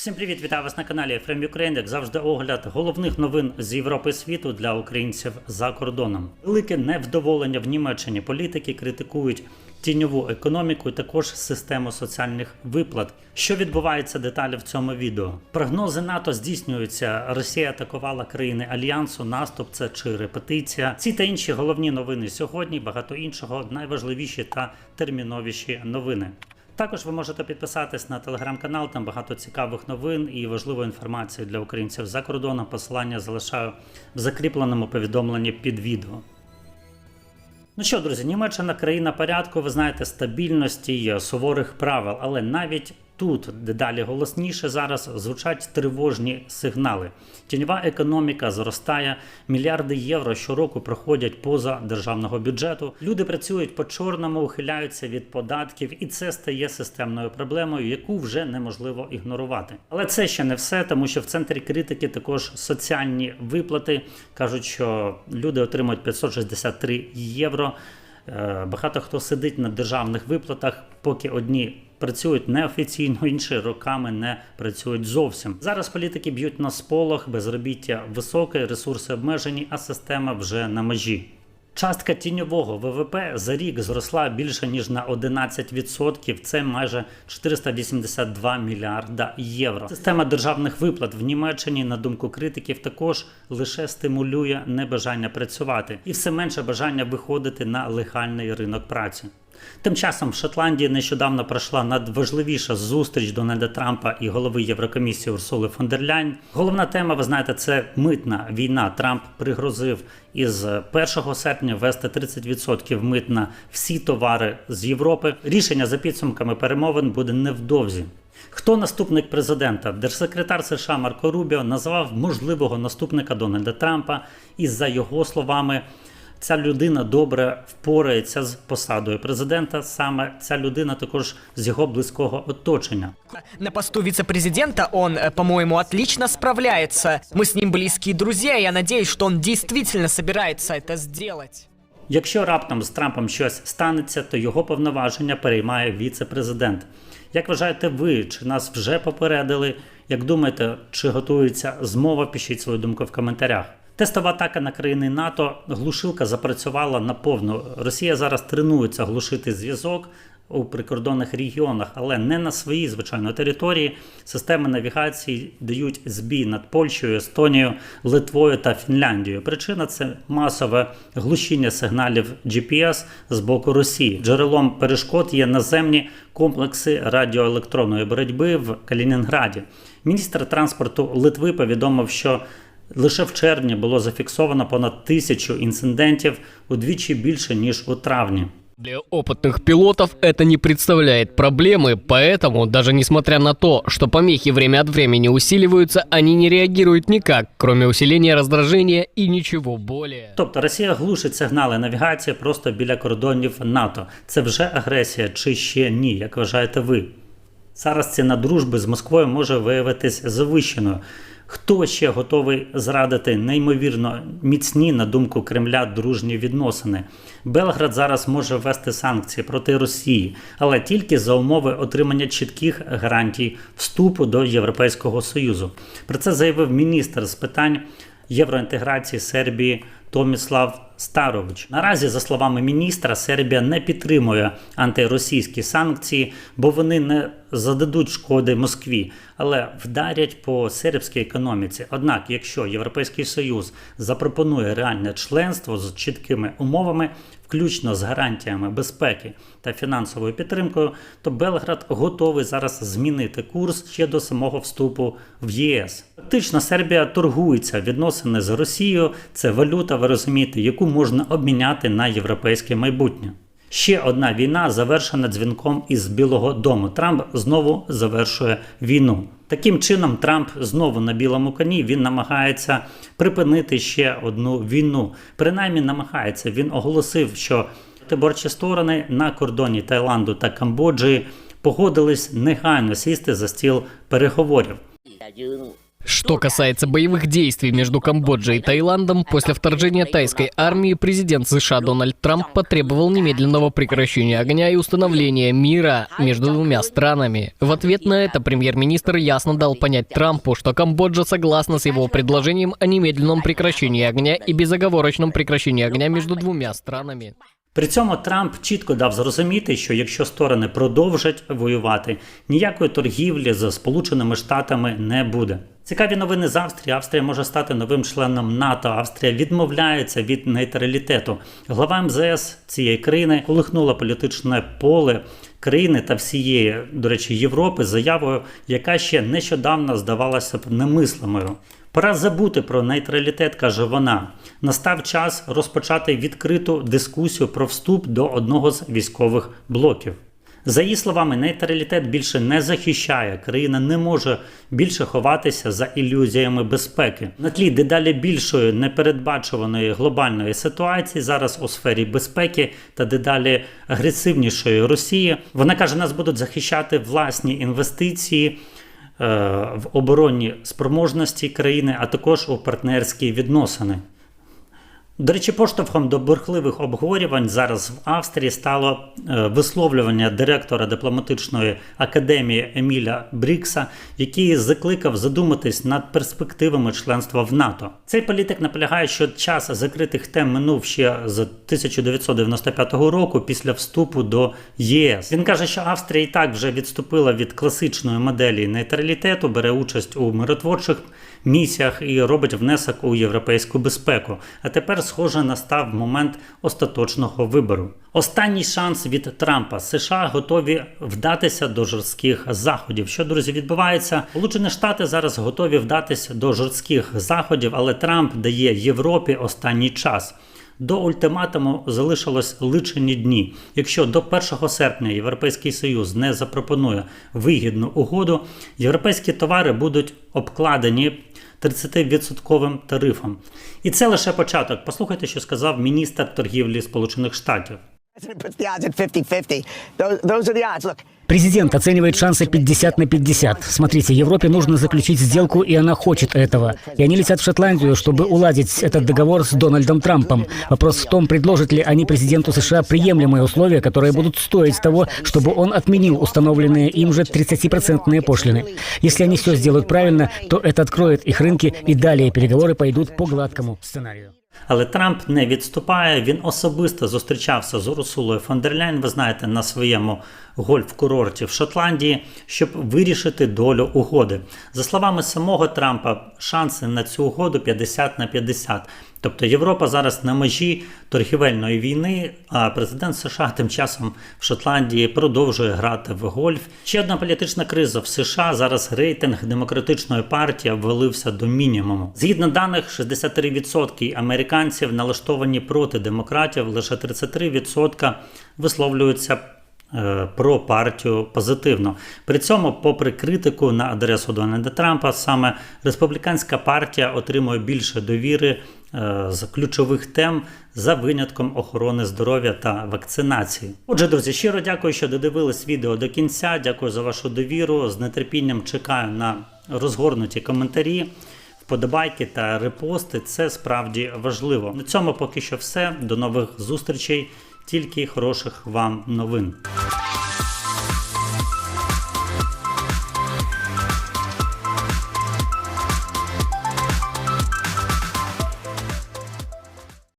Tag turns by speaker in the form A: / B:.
A: Всім привіт, вітаю вас на каналі Frame Ukraine. Як завжди, огляд головних новин з Європи світу для українців за кордоном. Велике невдоволення в Німеччині. Політики критикують тіньову економіку і також систему соціальних виплат. Що відбувається деталі в цьому відео? Прогнози НАТО здійснюються. Росія атакувала країни альянсу. Наступ це чи репетиція. Ці та інші головні новини сьогодні. Багато іншого найважливіші та терміновіші новини. Також ви можете підписатись на телеграм-канал, там багато цікавих новин і важливої інформації для українців за кордоном. Посилання залишаю в закріпленому повідомленні під відео. Ну що, друзі, Німеччина країна порядку, ви знаєте, стабільності, суворих правил, але навіть тут дедалі голосніше зараз звучать тривожні сигнали. Тіньова економіка зростає, мільярди євро щороку проходять поза державного бюджету. Люди працюють по чорному, ухиляються від податків, і це стає системною проблемою, яку вже неможливо ігнорувати. Але це ще не все, тому що в центрі критики також соціальні виплати кажуть, що люди отримують 563 євро. Е, Багато хто сидить на державних виплатах, поки одні працюють неофіційно, інші роками не працюють зовсім. Зараз політики б'ють на сполох, безробіття високе, ресурси обмежені, а система вже на межі. Частка тіньового ВВП за рік зросла більше ніж на 11%. Це майже 482 мільярда євро. Система державних виплат в Німеччині, на думку критиків, також лише стимулює небажання працювати і все менше бажання виходити на легальний ринок праці. Тим часом в Шотландії нещодавно пройшла надважливіша зустріч Дональда Трампа і голови Єврокомісії Урсули фон дер Ляйн. Головна тема, ви знаєте, це митна війна. Трамп пригрозив із 1 серпня ввести 30% мит на всі товари з Європи. Рішення за підсумками перемовин буде невдовзі. Хто наступник президента? Держсекретар США Марко Рубіо назвав можливого наступника Дональда Трампа, і за його словами Ця людина добре впорається з посадою президента. Саме ця людина також з його близького оточення.
B: На посту вице-президента он, э, по-моему, отлично справляется. Мы с ним близкие друзья, и я надеюсь, что он действительно собирается это сделать.
A: Якщо раптом з Трампом щось станеться, то його повноваження переймає віце-президент. Як вважаєте ви, чи нас вже попередили? Як думаєте, чи готується змова? Пишіть свою думку в коментарях. Тестова атака на країни НАТО глушилка запрацювала наповну. Росія зараз тренується глушити зв'язок у прикордонних регіонах, але не на своїй звичайно території. Системи навігації дають збій над Польщею, Естонією, Литвою та Фінляндією. Причина це масове глушіння сигналів GPS з боку Росії. Джерелом перешкод є наземні комплекси радіоелектронної боротьби в Калінінграді. Міністр транспорту Литви повідомив, що Лише в червні було зафіксовано понад тисячу інцидентів удвічі більше ніж у травні.
C: Для опытных пилотов это не представляет проблемы, поэтому, даже несмотря на то, что помехи время от времени усиливаются, они не реагируют никак, кроме усиления раздражения и ничего более.
A: Тобто Росія глушить сигнали навігації просто біля кордонів НАТО. Це вже агресія чи ще ні? Як вважаєте ви? Зараз ціна дружби з Москвою може виявитись завищеною. Хто ще готовий зрадити неймовірно міцні, на думку Кремля, дружні відносини? Белград зараз може ввести санкції проти Росії, але тільки за умови отримання чітких гарантій вступу до Європейського Союзу. Про це заявив міністр з питань євроінтеграції Сербії Томіслав Старович. Наразі, за словами міністра, Сербія не підтримує антиросійські санкції, бо вони не зададуть шкоди Москві, але вдарять по сербській економіці. Однак, якщо Європейський Союз запропонує реальне членство з чіткими умовами, включно з гарантіями безпеки та фінансовою підтримкою, то Белград готовий зараз змінити курс ще до самого вступу в ЄС. Фактично, Сербія торгується відносини з Росією. Це валюта, ви розумієте, яку можна обміняти на європейське майбутнє. Ще одна війна завершена дзвінком із Білого Дому. Трамп знову завершує війну. Таким чином, Трамп знову на білому коні він намагається припинити ще одну війну. Принаймні намагається. Він оголосив, що тиборчі сторони на кордоні Таїланду та Камбоджі погодились негайно сісти за стіл переговорів.
C: Что касается боевых действий между Камбоджей и Таиландом, после вторжения тайской армии президент США Дональд Трамп потребовал немедленного прекращения огня и установления мира между двумя странами. В ответ на это премьер-министр ясно дал понять Трампу, что Камбоджа согласна с его предложением о немедленном прекращении огня и безоговорочном прекращении огня между двумя странами.
A: При цьому Трамп чітко дав зрозуміти, що якщо сторони продовжать воювати, ніякої торгівлі з Сполученими Штатами не буде. Цікаві новини з Австрії. Австрія може стати новим членом НАТО. Австрія відмовляється від нейтралітету. Глава МЗС цієї країни колихнула політичне поле країни та всієї, до речі, Європи заявою, яка ще нещодавно здавалася б немислимою. Пора забути про нейтралітет, каже вона. Настав час розпочати відкриту дискусію про вступ до одного з військових блоків. За її словами, нейтралітет більше не захищає. Країна не може більше ховатися за ілюзіями безпеки. На тлі дедалі більшої непередбачуваної глобальної ситуації зараз у сфері безпеки та дедалі агресивнішої Росії. Вона каже, нас будуть захищати власні інвестиції е, в оборонні спроможності країни, а також у партнерські відносини. До речі, поштовхом до бурхливих обговорювань зараз в Австрії стало е, висловлювання директора дипломатичної академії Еміля Брікса, який закликав задуматись над перспективами членства в НАТО. Цей політик наполягає, що час закритих тем минув ще з 1995 року після вступу до ЄС. Він каже, що Австрія і так вже відступила від класичної моделі нейтралітету, бере участь у миротворчих місіях і робить внесок у європейську безпеку. А тепер, схоже, настав момент остаточного вибору. Останній шанс від Трампа США готові вдатися до жорстких заходів. Що друзі відбувається? Сполучені Штати зараз готові вдатися до жорстких заходів, але Трамп дає Європі останній час. До ультиматуму залишилось личені дні. Якщо до 1 серпня Європейський Союз не запропонує вигідну угоду, європейські товари будуть обкладені 30% тарифом. І це лише початок. Послухайте, що сказав міністр торгівлі Сполучених Штатів.
D: president puts the odds at 50-50. Those, those are the odds. Look,
E: Президент оценивает шансы 50 на 50. Смотрите, Европе нужно заключить сделку, и она хочет этого. И они летят в Шотландию, чтобы уладить этот договор с Дональдом Трампом. Вопрос в том, предложат ли они президенту США приемлемые условия, которые будут стоить того, чтобы он отменил установленные им же 30% пошлины. Если они все сделают правильно, то это откроет их рынки, и далее переговоры пойдут по гладкому сценарию.
A: Але Трамп не відступає. Він особисто зустрічався з Урсулою фон дер Ляйн, ви знаєте, на своєму гольф-курорті в Шотландії, щоб вирішити долю угоди. За словами самого Трампа, шанси на цю угоду 50 на 50. Тобто Європа зараз на межі торгівельної війни, а президент США тим часом в Шотландії продовжує грати в гольф. Ще одна політична криза в США. Зараз рейтинг демократичної партії обвалився до мінімуму. Згідно даних, 63% американців налаштовані проти демократів, лише 33% висловлюються про партію позитивно. При цьому, попри критику на адресу Дональда Трампа, саме республіканська партія отримує більше довіри е, з ключових тем за винятком охорони здоров'я та вакцинації. Отже, друзі, щиро дякую, що додивились відео до кінця. Дякую за вашу довіру. З нетерпінням чекаю на розгорнуті коментарі. Вподобайки та репости це справді важливо. На цьому поки що все. До нових зустрічей. Тільки хороших вам новин.